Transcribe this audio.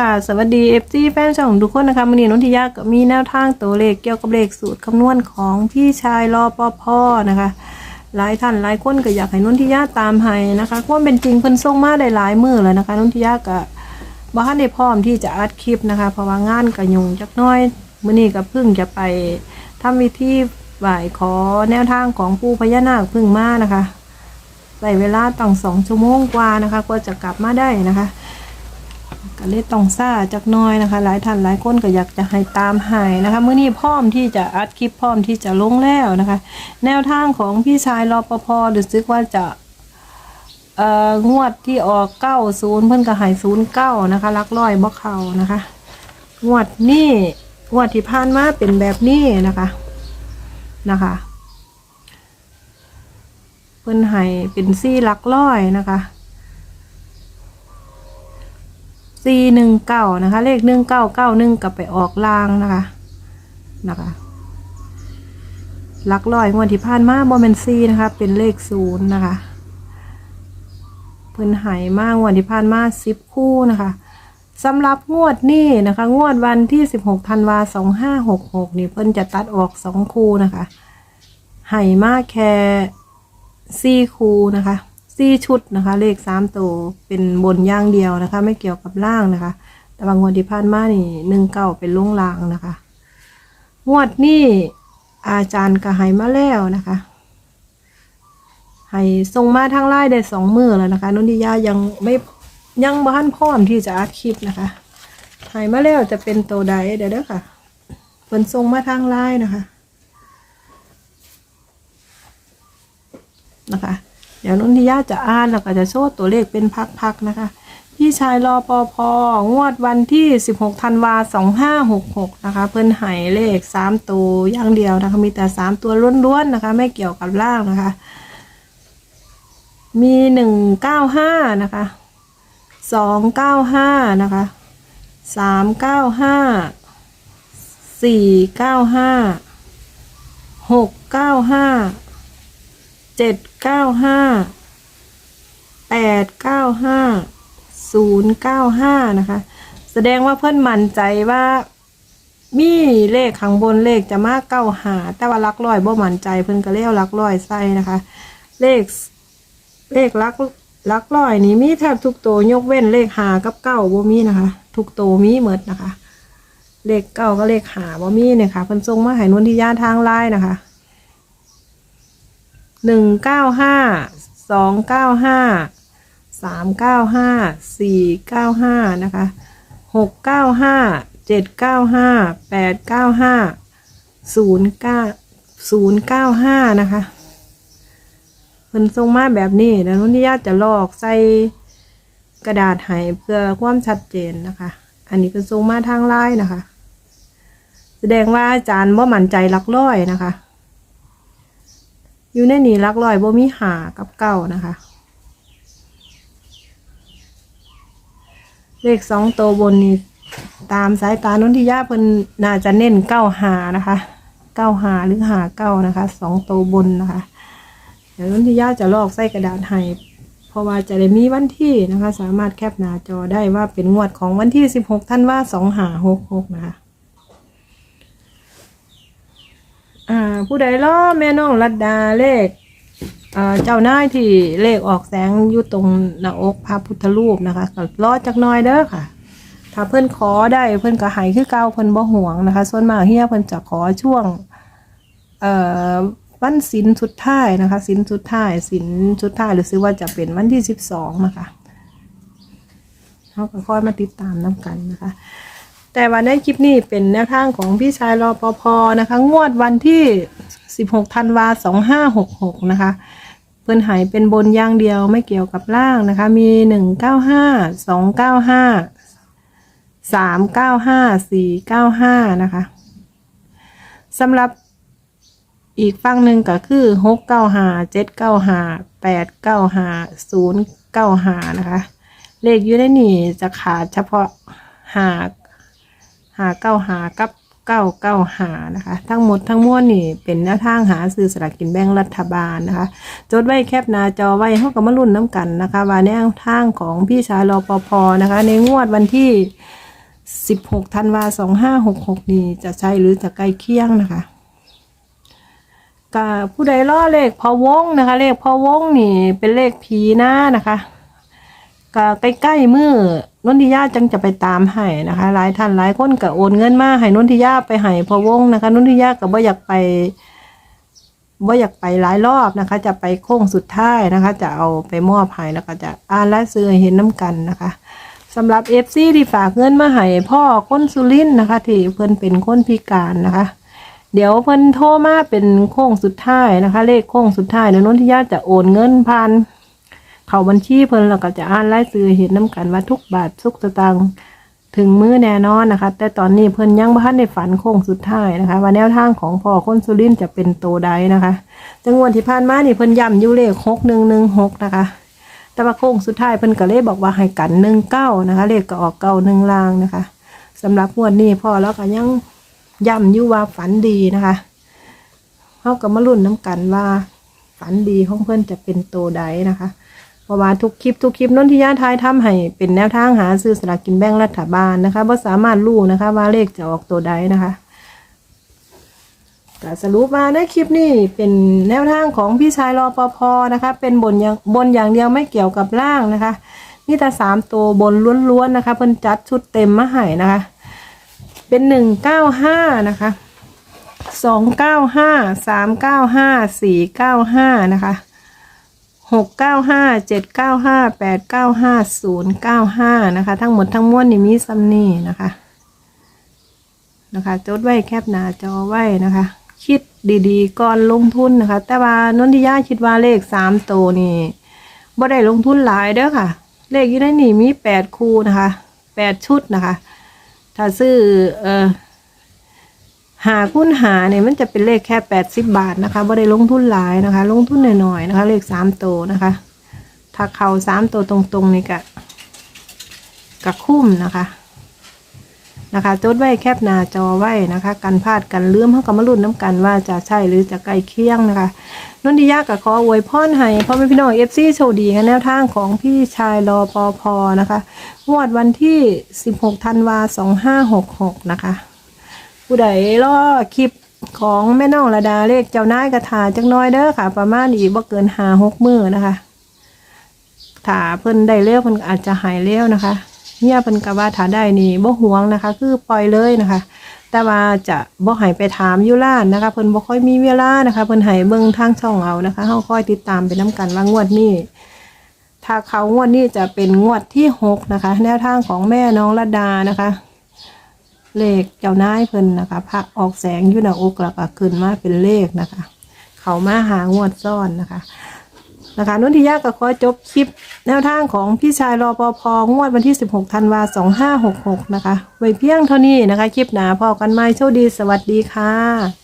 ค่ะ สวัสดีเอฟซีแฟนช่องทุกคนนะคะวันนี้นนทิยาก็มีแนวทางตัวเลขเกี่ยวกับเลขสูตรคำนวณของพี่ชายรอปภนะคะ หลายท่านหลายคนก็อยากให้นนทิยาตามให้นะคะความเป็นจริงเพิ่นส่งมาได้หลายมือแล้วนะคะนนทิยาก็บ่ทันได้พร้อมที่จะอัดคลิปนะคะ เพราะว่างานก็ยุ่งจักน้อยมื้อนี้ก็เพิ่งจะไปทำวิธีไหว้ขอแนวทางของปู่พญานาคเพิ่งมานะคะใส่เวลาตั้งสองชั่วโมงกว่านะคะกว่าจะกลับมาได้นะคะ ก็เลยต้องซ่าจักน้อยนะคะ หลายท่านหลายคนก็อยากจะให้ตามใหายนะคะเมื่อนี้พร้อมที่จะอัดคลิปพร้อมที่จะลงแล้วนะคะ แนวทางของพี่ชายรอปภหรือซึกว่าจะเอ่องวดที่ออกเก้าศูนย์เพิ่นก็หายศูนย์เก้านะคะลักร้อยบ่เขานะคะ งวดนี้งวดที่ผ่านมาเป็นแบบนี้นะคะนะคะ เพิ่นให้เป็นซี่ลักร้อยนะคะ สี่หนึ่งเก้านะคะ เลขหนึ่งเก้าเก้าหนึ่งกลับไปออกลางนะคะนะคะหลักร้อยงวดที่ผ่านมาบอมเมนซีนะคะ เป็นเลขศูนย์นะคะเพิ่นหายมากงวดที่ผ่านมาสิบคู่นะคะสำหรับงวดนี้นะคะ งวดวันที่สิบหกธันวาสองห้าหกหกนี่เพิ่นจะตัดออกสองคู่นะคะหายมากแค่สี่คู่นะคะ สี่ชุดนะคะ เลขสามตัวเป็นบนย่างเดียวนะคะ ไม่เกี่ยวกับล่างนะคะ แต่บางงวดที่ผ่านมานี่หนึ่งเก้าเป็นลุงลางนะคะ งวดนี้อาจารย์ก็ให้มาแล้วนะคะให้ส่งมาทางไลน์ได้สองมือแล้วนะคะนุนทิยายังไม่ยังบ้านพร้อมที่จะอัดคลิปนะคะให้มาแล้วจะเป็นตัวใดเดี๋ยวเด้อค่ะเพิ่นส่งมาทางไลน์นะคะ นะคะ เดี๋ยวนุนทิยาจะอ่านแล้วก็จะโชว์ตัวเลขเป็นพักๆนะคะ พี่ชายรอปอพองวดวันที่ 16ธันวา2566 นะคะ เพิ่นหายเลข 3 ตัวอย่างเดียวนะคะ มีแต่ 3 ตัวล้วนๆนะคะ ไม่เกี่ยวกับล่างนะคะ มี 195 นะคะ 295 นะคะ 395 495 695 795 895 095นย์เก้าห้านะคะ แสดงว่าเพื่อนมั่นใจว่า มีเลขข้างบนเลขจะมากเก้าหาแต่ว่าลักร้อยบ่มั่นใจเพิ่อนก็เลี้ยวลักร้อยใส่นะคะ เลขเลขลักลักร้อยนี่มีแทบทุกตัวยกเว้นเลขหากับเก้าบ่มีนะคะ ทุกตัวมีหมดนะคะ เลขเก้าก็เลขหาบ่มีเนี่ยค่ะเพิ่นส่งมาให้นวลทิยาทางไลน์นะคะ หนึ่งเก้าห้าสองเก้าห้าสามเก้าห้าสี่เก้าห้านะคะหกเก้าห้าเจ็ดเก้าห้าแปดเก้าห้าศูนย์เก้าศูนย์เก้าห้านะคะเพิ่นทรงมาแบบนี้แล้วนุ่นทิยาติจะลอกใส่กระดาษให้เพื่อความชัดเจนนะคะ อันนี้เป็นทรงมาทางไลน์นะคะ แสดงว่าอาจารย์ว่ามั่นใจลักร้อยนะคะ อยู่ในนี้ลักร้อยบ่มีหากับเก้านะคะ เลขสองตัวบนนี้ตามสายตานนทิยาเพิ่นน่าจะเน้นเก้าหานะคะเก้าหาหรือหาเก้านะคะสองตัวบนนะคะ เดี๋ยวนนทิยาจะลอกใส่กระดาษให้เพราะว่าจะได้มีวันที่นะคะ สามารถแคปหน้าจอได้ว่าเป็นงวดของวันที่สิบหกท่านว่าสองหาหกหกนะคะ อ่า ผู้ใดล้อแม่น้องรัดดาเลขอ่าเจ้าหน้ายที่เลขออกแสงอยู่ตรงหน้าอกพระพุทธรูปนะคะก็รอจักหน้อยเด้อค่ะ ถ้าเพิ่นขอได้เพิ่นก็ให้คือเก่าเพิ่นบ่ห่วงนะคะ ส่วนมากเฮียเพิ่นจะขอช่วง เอ่อวันศีลสุดท้ายนะคะศีลสุดท้ายศีลสุดท้ายหรือซื้อว่าจะเป็นวันที่สิบสองนะคะเขาก็ค่อยมาติดตามน้ำกันนะคะ แต่วันในคลิปนี้เป็นแนวทางของพี่ชายรอปภนะคะ งวดวันที่ 16ธันวา2566 นะคะ เพิ่นหายเป็นบนอย่างเดียวไม่เกี่ยวกับล่างนะคะ มี 195 295 395 495 นะคะสำหรับอีกฝั่งหนึ่งก็คือ 695 795 895 095 นะคะ เลขอยู่ในนี่จะขาดเฉพาะหาก หาเก้าหากับเก้าเก้าหานะคะ ทั้งหมดทั้งมวลนี่เป็นแนวทางหาซื้อสลากกินแบ่งรัฐบาลนะคะ จดไว้แคปหน้าจอไว้เขาก็มาลุ้นน้ำกันนะคะ ว่าแนวทางของพี่ชายรอปภนะคะ ในงวดวันที่ 16ธันวา2566 นี่จะใช่หรือจะใกล้เคียงนะคะก็ผู้ใดล่อเลขพอวงนะคะ เลขพอวงนี่เป็นเลขผีหน้านะคะ ก็ใกล้ๆมือนนทิยาจังจะไปตามให้นะคะหลายท่านหลายคนก็โอนเงินมาให้นนทิยาไปให้พอวงนะคะนนทิยาก็บ่อยากไปว่าอยากไปหลายรอบนะคะ จะไปโค้งสุดท้ายนะคะ จะเอาไปมอบให้แล้วก็จะอ่านและซื้อเห็นน้ำกันนะคะสำหรับเอฟซีที่ฝากเงินมาให้พ่อคนสุรินนะคะ ที่เพิ่นเป็นคนพิการนะคะ เดี๋ยวเพิ่นโทรมาเป็นโค้งสุดท้ายนะคะ เลขโค้งสุดท้ายเดี๋ยวนนทิยาจะโอนเงินผ่าน เขาบัญชีเพิ่นแล้วก็จะอ่านรายซื้อเห็นน้ำกันว่าทุกบาททุกสตางค์ถึงมื้อแน่นอนนะคะ แต่ตอนนี้เพิ่นยังบ่ทันได้ฝันโค้งสุดท้ายนะคะ ว่าแนวทางของพ่อคนสุรินจะเป็นโตใดนะคะจังหวดที่ผ่านมานี่เพิ่นย้ำอยู่เลขหกหนึ่งหนึ่งหกนะคะ แต่ว่าโค้งสุดท้ายเพิ่นก็เลยบอกว่าให้กันหนึ่งเก้านะคะ เลขก็ออกเก้าหนึ่งลางนะคะสำหรับงวดนี้พ่อแล้วก็ยังย้ำอยู่ว่าฝันดีนะคะเขาก็มาลุ้นน้ำกันว่าฝันดีของเพิ่อนจะเป็นโตใดนะคะ เพราะว่าทุกคลิปทุกคลิปนนทิยาทายทำให้เป็นแนวทางหาซื้อสลากกินแบ่งรัฐบาลนะคะว่าสามารถรู้นะคะ ว่าเลขจะออกตัวใดนะคะก็สรุปมาในคลิปนี้เป็นแนวทางของพี่ชายรอปภนะคะ เป็นบนอย่างบนอย่างเดียวไม่เกี่ยวกับล่างนะคะนี่แต่สามตัวบนล้วนๆนะคะ เพิ่นจัดชุดเต็มมาให้นะคะ เป็นหนึ่งเก้าห้านะคะสองเก้าห้าสามเก้าห้าสี่เก้าห้านะคะ หกเก้าห้าเจ็ดเก้าห้าแปดเก้าห้าศูนย์เก้าห้านะคะ ทั้งหมดทั้งมวลนี่มีซัมนี่นะคะ นะคะ จดไว้แคบหน้าจอไว้นะคะ คิดดีๆ ก่อนลงทุนนะคะ แต่ว่านนทิยาคิดว่าเลขสามตัวนี่บ่ได้ลงทุนหลายเด้อค่ะ เลขอยู่ในนี่มีแปดคู่นะคะแปดชุดนะคะ ถ้าซื้อเอ่อ หาคูณหาเนี่ยมันจะเป็นเลขแค่แปดสิบบาทนะคะบ่ได้ลงทุนหลายนะคะ ลงทุนหน่อยๆนะคะ เลขสามตัวนะคะ ถ้าเขาสามตัวตรงๆนี่กะกะคุ้มนะคะนะคะจดไว้แคบหน้าจอไว้นะคะ กันพลาดกันเลื่อมเขาก็มาลุ้นน้ำกันว่าจะใช่หรือจะใกล้เคียงนะคะนนทิยากับขออวยพรให้พ่อแม่พี่น้องเอฟซีโชคดีกันแนวทางของพี่ชายรอปอพอนะคะงวดวันที่ 16ธันวา2566 นะคะ ผู้ใดรอคลิปของแม่น้องระดาเลขเจ้านายกระถาจักน้อยเด้อค่ะ ประมาณอีกบ่เกินหาหกมือนะคะถ้าเพิ่นได้เร็วเพิ่นอาจจะหายเร็วนะคะเนี่ยเพิ่นก็ว่าถ้าได้นี่บ่ห่วงนะคะ คือปล่อยเลยนะคะ แต่ว่าจะบ่ให้ไปถามยู่ร้านนะคะ เพิ่นบ่ค่อยมีเวลานะคะ เพิ่นให้เบิ่งทางช่องเอานะคะเฮาค่อยติดตามไปนํกันว่างวดนี้ถ้าเขางวดนี้จะเป็นงวดที่หกนะคะ แนวทางของแม่น้องระดานะคะ เลขเจ้านายเพิ่นนะคะพระออกแสงอยู่หน้าอกแล้วก็ขึ้นมาเป็นเลขนะคะ เขามาหางวดซ่อนนะคะนะคะนุ่นทิยาก็ขอจบคลิปแนวทางของพี่ชายรอปภงวดวันที่ 16ธันวา2566 นะคะ ไว้เพียงเท่านี้นะคะ คลิปหนาพอกันไม่โชคดีสวัสดีค่ะ